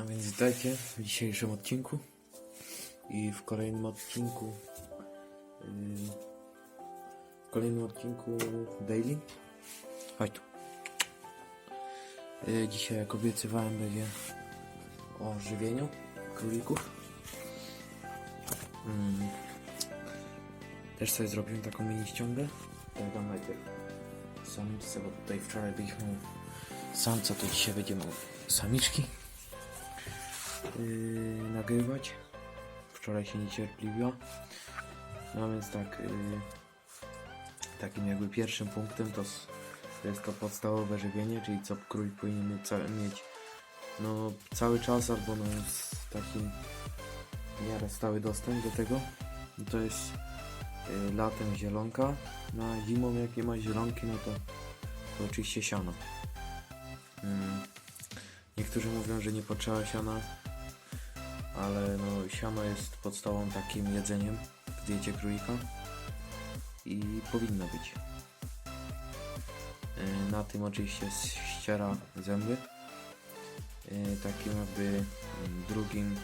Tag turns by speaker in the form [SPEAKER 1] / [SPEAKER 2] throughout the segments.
[SPEAKER 1] A więc witajcie w dzisiejszym odcinku i w kolejnym odcinku yy, w kolejnym odcinku Daily. Chodź tu. Yy, dzisiaj jak obiecywałem będzie o żywieniu królików. Mm. Też sobie zrobiłem taką mini ściągę. Tak dam najpierw samiczce, bo tutaj wczoraj byliśmy samca, to dzisiaj będziemy samiczki yy, nagrywać. Wczoraj się niecierpliwiła. No więc tak, yy, takim jakby pierwszym punktem to, to jest to podstawowe żywienie, czyli co królik powinien mieć, ca- mieć no, cały czas albo no, z taki w miarę stały dostęp do tego. No, to jest yy, latem zielonka, no a zimą jak nie ma zielonki, no to, to oczywiście siano. Mm. Niektórzy mówią, że nie potrzeba siana, ale no siano jest podstawą takim jedzeniem w diecie królika i powinno być. Yy, Na tym oczywiście ściera zęby. Yy, Takim jakby mm, drugim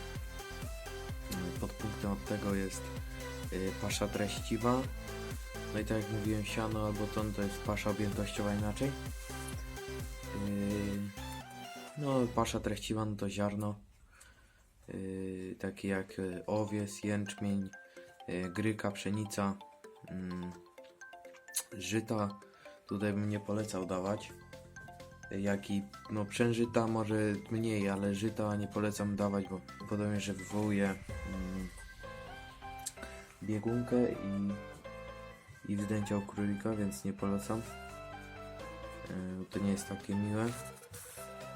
[SPEAKER 1] yy, podpunktem od tego jest yy, pasza treściwa. No i tak jak mówiłem siano albo ton to jest pasza objętościowa inaczej. No pasza treściwa no to ziarno takie jak y, owies, jęczmień, yy, gryka, pszenica, mm, żyta. Tutaj bym nie polecał dawać. Y, Jak i no przężyta może mniej, ale żyta nie polecam dawać, bo podobnie, że wywołuje mm, biegunkę i, i wzdęcia u królika, więc nie polecam. To nie jest takie miłe,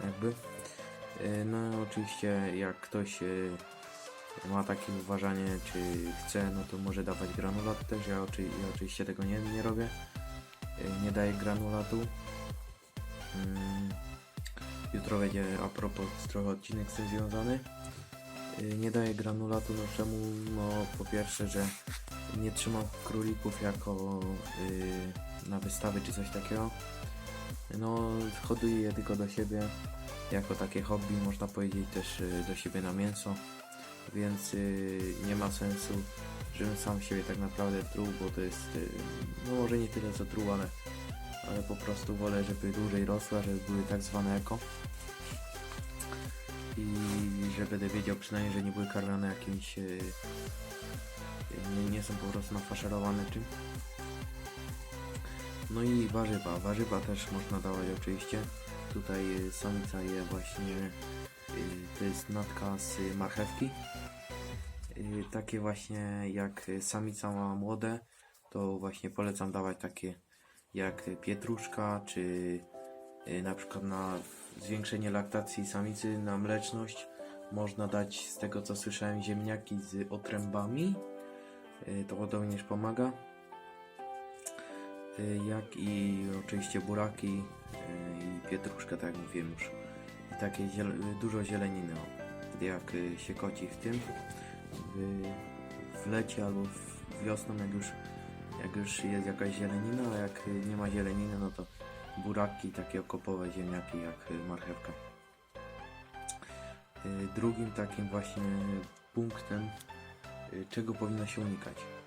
[SPEAKER 1] jakby. Yy, No oczywiście jak ktoś yy, ma takie uważanie, czy chce, no to może dawać granulat też. Ja, oczy, ja oczywiście tego nie, nie robię. Yy, Nie daję granulatu. Mm, Jutro będzie a propos trochę odcinek z tym związany. Nie daję granulatu, no czemu? No po pierwsze, że nie trzymam królików jako na wystawy czy coś takiego. No hoduję je tylko do siebie. Jako takie hobby, można powiedzieć też y, do siebie na mięso, więc y, nie ma sensu, żebym sam siebie tak naprawdę truł, bo to jest, y, no może nie tyle co truł, ale, ale po prostu wolę, żeby dłużej rosła, żeby były tak zwane eko. I że będę wiedział przynajmniej, że nie były karmione jakimś, nie, nie są po prostu nafaszerowane czym. No i warzywa, warzywa też można dawać oczywiście. Tutaj samica je właśnie, y, to jest natka z marchewki. Y, Takie właśnie jak samica ma młode, to właśnie polecam dawać takie jak pietruszka, czy y, na przykład na zwiększenie laktacji samicy, na mleczność. Można dać z tego co słyszałem ziemniaki z otrębami. To podobnież pomaga. Y, jak i oczywiście buraki y, i pietruszkę, tak jak mówiłem już. I takie ziel- dużo zieleniny, jak y, się koci w tym, w, w lecie albo w wiosną, jak już, jak już jest jakaś zielenina, a jak nie ma zieleniny, no to buraki, takie okopowe ziemniaki jak marchewka. Drugim takim właśnie punktem, czego powinno się unikać.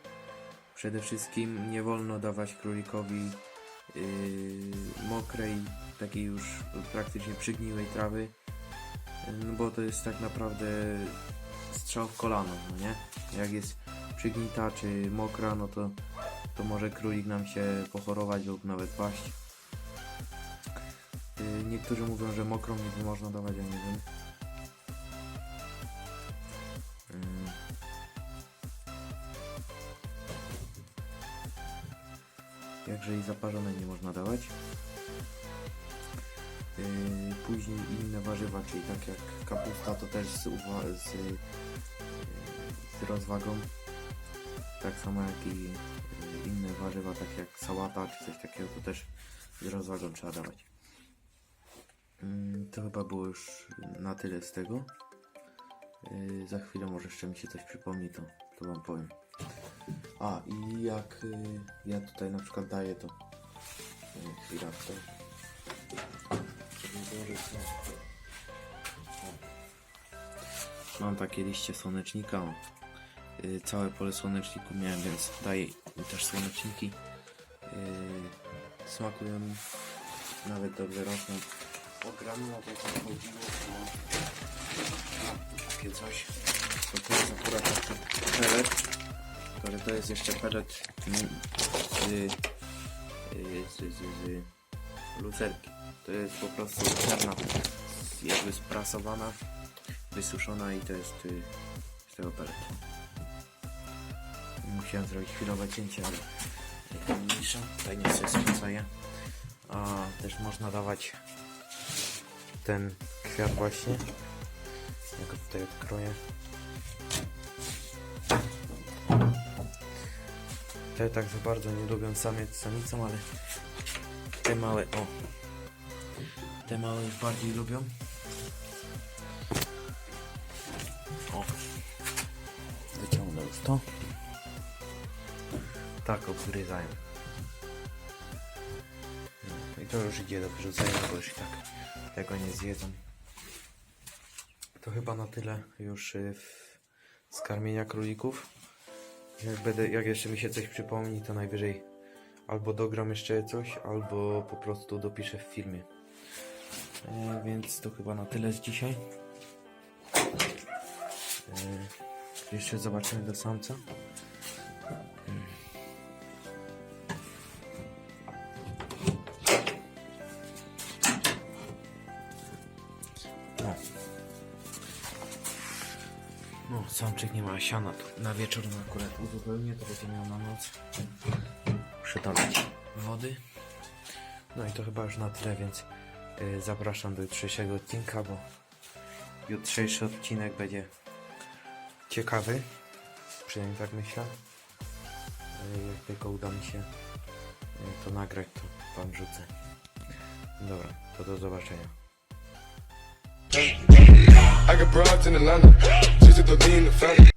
[SPEAKER 1] Przede wszystkim nie wolno dawać królikowi yy, mokrej, takiej już praktycznie przygniłej trawy, no bo to jest tak naprawdę strzał w kolano, no nie? Jak jest przygnita czy mokra, no to, to może królik nam się pochorować lub nawet paść. Yy, niektórzy mówią, że mokrą nie można dawać, ja nie wiem. Jakże i zaparzonej nie można dawać. Yy, później inne warzywa, czyli tak jak kapusta, to też z, z, yy, z rozwagą. Tak samo jak i yy, inne warzywa, tak jak sałata czy coś takiego, to też z rozwagą trzeba dawać. Yy, to chyba było już na tyle z tego. Za chwilę może jeszcze mi się coś przypomni, to, to Wam powiem. A i jak y, ja tutaj na przykład daję to. Y, chwila to. Żeby złożyć, no. O. Mam takie liście słonecznika. O. Y, całe pole słoneczniku miałem, więc daję też słoneczniki. Y, smakują, nawet dobrze rosną. O jak mi chodziło, to takie coś. To, to jest akurat taki ale to jest jeszcze pelet mm, z, y, z, z, z lucerki. To jest po prostu czarna, jakby sprasowana, wysuszona i to jest y, z tego pelet. Musiałem zrobić chwilowe cięcie, ale ale mniejsza. Tutaj nie sobie spłacaję. A też można dawać ten kwiat właśnie. Ja go tutaj odkroję. Te tak za bardzo nie lubią samiec samicą, ale te małe, o. Te małe już bardziej lubią. O. Wyciągnę już to. Tak obgryzają. No, I to już idzie do wyrzucenia, bo już tak tego nie zjedzą. To chyba na tyle już y, w skarmienia królików. Jak, będę, jak jeszcze mi się coś przypomni, to najwyżej albo dogram jeszcze coś, albo po prostu dopiszę w filmie. E, więc to chyba na tyle z dzisiaj. E, jeszcze zobaczymy do samca. No, samczyk nie ma siana. To na wieczór no akurat uzupełnię, to będzie miał na noc. Muszę wody. No i to chyba już na tyle, więc y, zapraszam do jutrzejszego odcinka, bo jutrzejszy odcinek będzie ciekawy. Przynajmniej tak myślę. Y, jak tylko uda mi się y, to nagrać, to wam wrzucę. Dobra, to do zobaczenia.
[SPEAKER 2] I got broads in Atlanta, just to lean the family.